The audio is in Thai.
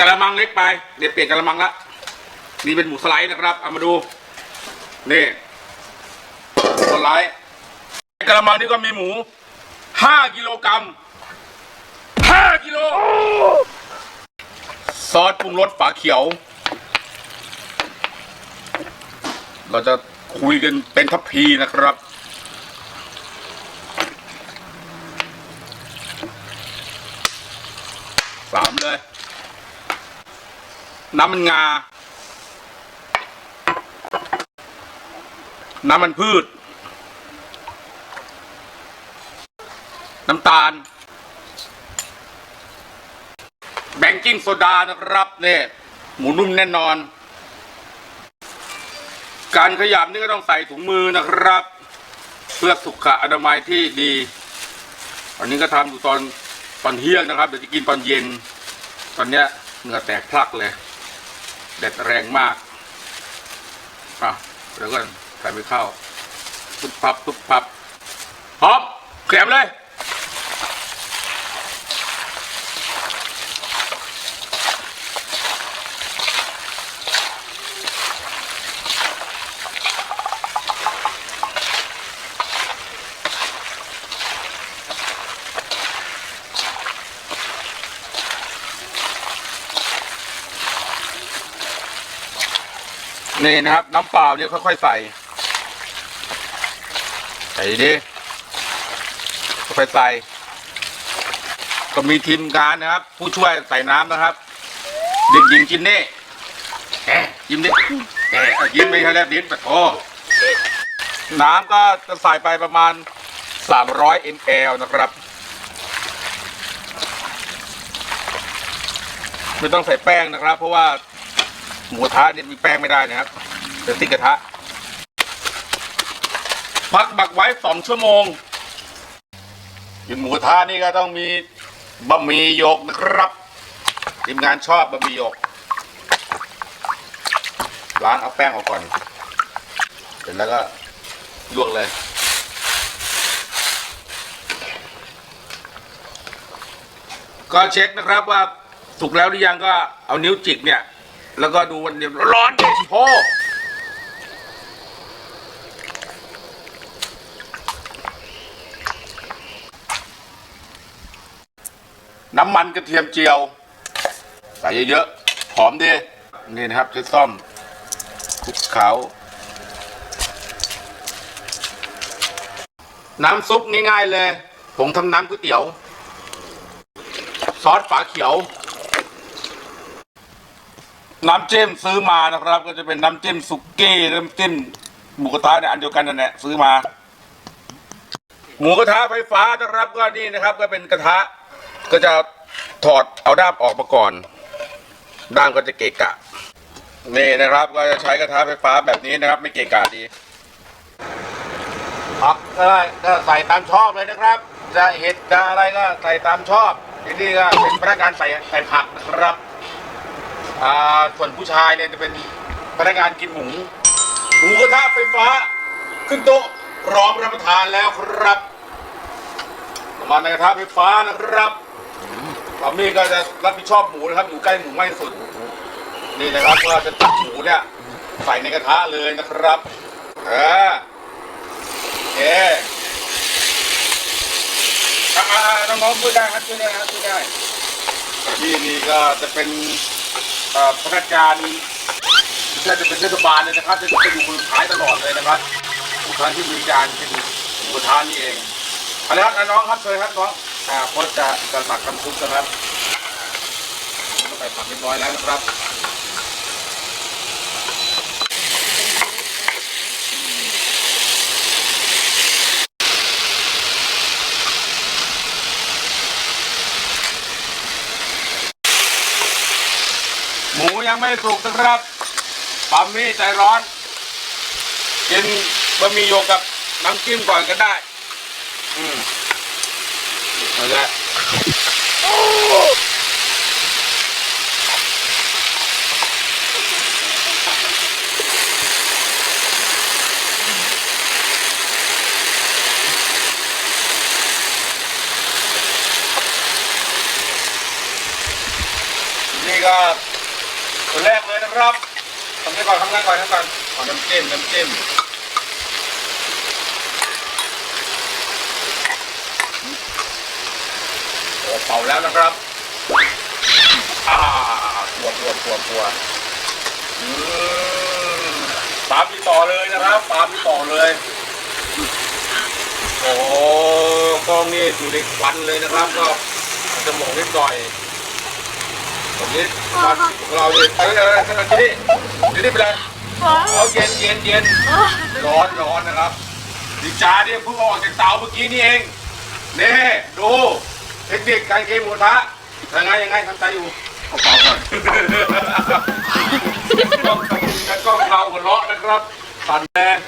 กระมังเล็กไปเดี๋ยวเปลี่ยนกระมังละนี่เป็นหมูสไลด์นะครับเอามาดูนี่สไลด์กระมังนี่ก็มีหมูห้ากิโลกรัมห้ากิโลซอสปรุงรสฝาเขียว เราจะคุยกันเป็นทัพพีนะครับสามเลย น้ำมันงา น้ำมันพืช น้ำตาล แบงกิ้งโซดานะครับเนี่ยหมูนุ่มแน่นอน การขยำนี่ก็ต้องใส่ถุงมือนะครับ เพื่อสุขอนามัยที่ดีอันนี้ก็ทำอยู่ตอนตอนเที่ยงนะครับ เดี๋ยวจะกินตอนเย็น ตอนเนี้ยเหงื่อแตกพลักเลย แดดแรงมากอะแล้วก็ใส่ไปเข้าตุ๊บพับตุ๊บพับพร้อมแขมเลย นี่นะครับ น้ำเปล่าเนี่ยค่อยๆใส่ ใส่ดิค่อยๆใส่ ก็มีทีมงานนะครับ ผู้ช่วยใส่น้ำนะครับ เด็กหญิงจินเน่แอะยิ้มดิแอะเอายิ้มไม่ใช่แล้วดิ้นปะโถน้ำก็จะใส่ไปประมาณ 300 ml นะครับ ไม่ต้องใส่แป้งนะครับ เพราะว่า หมูกระทะเนี่ยมีแป้งไม่ได้นะครับจะติดกระทะ พักบักไว้สองชั่วโมงกินหมูกระทะนี่ก็ต้องมีบะหมี่หยกนะครับทีมงานชอบบะหมี่หยกล้างเอาแป้งออกก่อนเสร็จแล้วก็ลวกเลยก็เช็คนะครับว่าสุกแล้วหรือยังก็เอานิ้วจิกเนี่ย แล้วก็ดูวันเดียวร้อนดิโพน้ำมันกระเทียมเจียว ใส่เยอะๆหอมดินี่นะครับใช้ซ่อมคลุกเขาน้ำซุปง่ายๆเลย ผมทำน้ำก๋วยเตี๋ยว ซอสฝาเขียว น้ำจิ้มซื้อมานะครับ ก็จะเป็นน้ำจิ้มสุกี้น้ำจิ้มหมูกระทะเนี่ยอันเดียวกันนั่นแหละซื้อมา หมูกระทะไฟฟ้านะครับก็นี่นะครับ ก็เป็นกระทะก็จะถอดเอาด้ามออกมาก่อน ด้ามก็จะเกะกะนี่นะครับ ก็จะใช้กระทะไฟฟ้าแบบนี้นะครับ ไม่เกะกะดีผักก็ได้ก็ใส่ตามชอบเลยนะครับ จะเห็ดจะอะไรก็ใส่ตามชอบที่นี่ก็เป็นพนักงานใส่ใส่ผักนะครับ อ่าส่วนผู้ชายเนี่ยจะเป็นพนักงานกินหมูหมูกระทะไฟฟ้า ขึ้นโต๊ะพร้อมรับประทานแล้วครับมาในกระทะไฟฟ้านะครับปามี่ก็จะรับผิดชอบหมูนะครับอยู่ใกล้หมูไม่สุด นี่นะครับก็จะตักหมูเนี่ยใส่ในกระทะเลยนะครับเออโอเอ่าน้องๆพูดได้ครับพูดได้ครับพูดได้ที่นี่ก็จะเป็น พนักงานจะจะเป็นเทศบาลเลยนะครับจะจะอยู่คนสุดท้ายตลอดเลยนะครับทุกครั้งที่บริการเป็นประธานนี่เองเอาละครับน้องครับเชิญครับน้องอ่าโค้ชจะจะตักคำซุปนะครับใส่ผักเรียบร้อยแล้วนะครับ ยังไม่สุกนะครับปั๊มมี่ใจร้อนกินบะหมี่โยกกับน้ำจิ้มก่อนก็ได้ อืมเอาละนี่ก็ คนแรกเลยนะครับทำไปก่อนทำงานก่อนทำก่อนขอน้ำจิ้มน้ำจิ้มโอ้เป่าแล้วนะครับอ่าปวดปวดปวดปวดอืมปาพี่ต่อเลยนะครับปาพี่ต่อเลย โอ้กล้องนี่อยู่ในควันเลยนะครับ ก็สมองนิดหน่อย ตรงนี้วามคิดของเราเลยเอ้ยเอ้ยที่นี่ที่นี่เป็นไรเอาเย็นเย็นเย็นร้อนร้อนนะครับดิจาเนี่ยเพิ่งออกจากเตาเมื่อกี้นี่เองนี่ดูเทคนิคการเกมหมูทะยังไงยังไงทำใจอยู่เอาเป่าก่อนกล้องกล้องเราหัวเราะนะครับสั่นแรง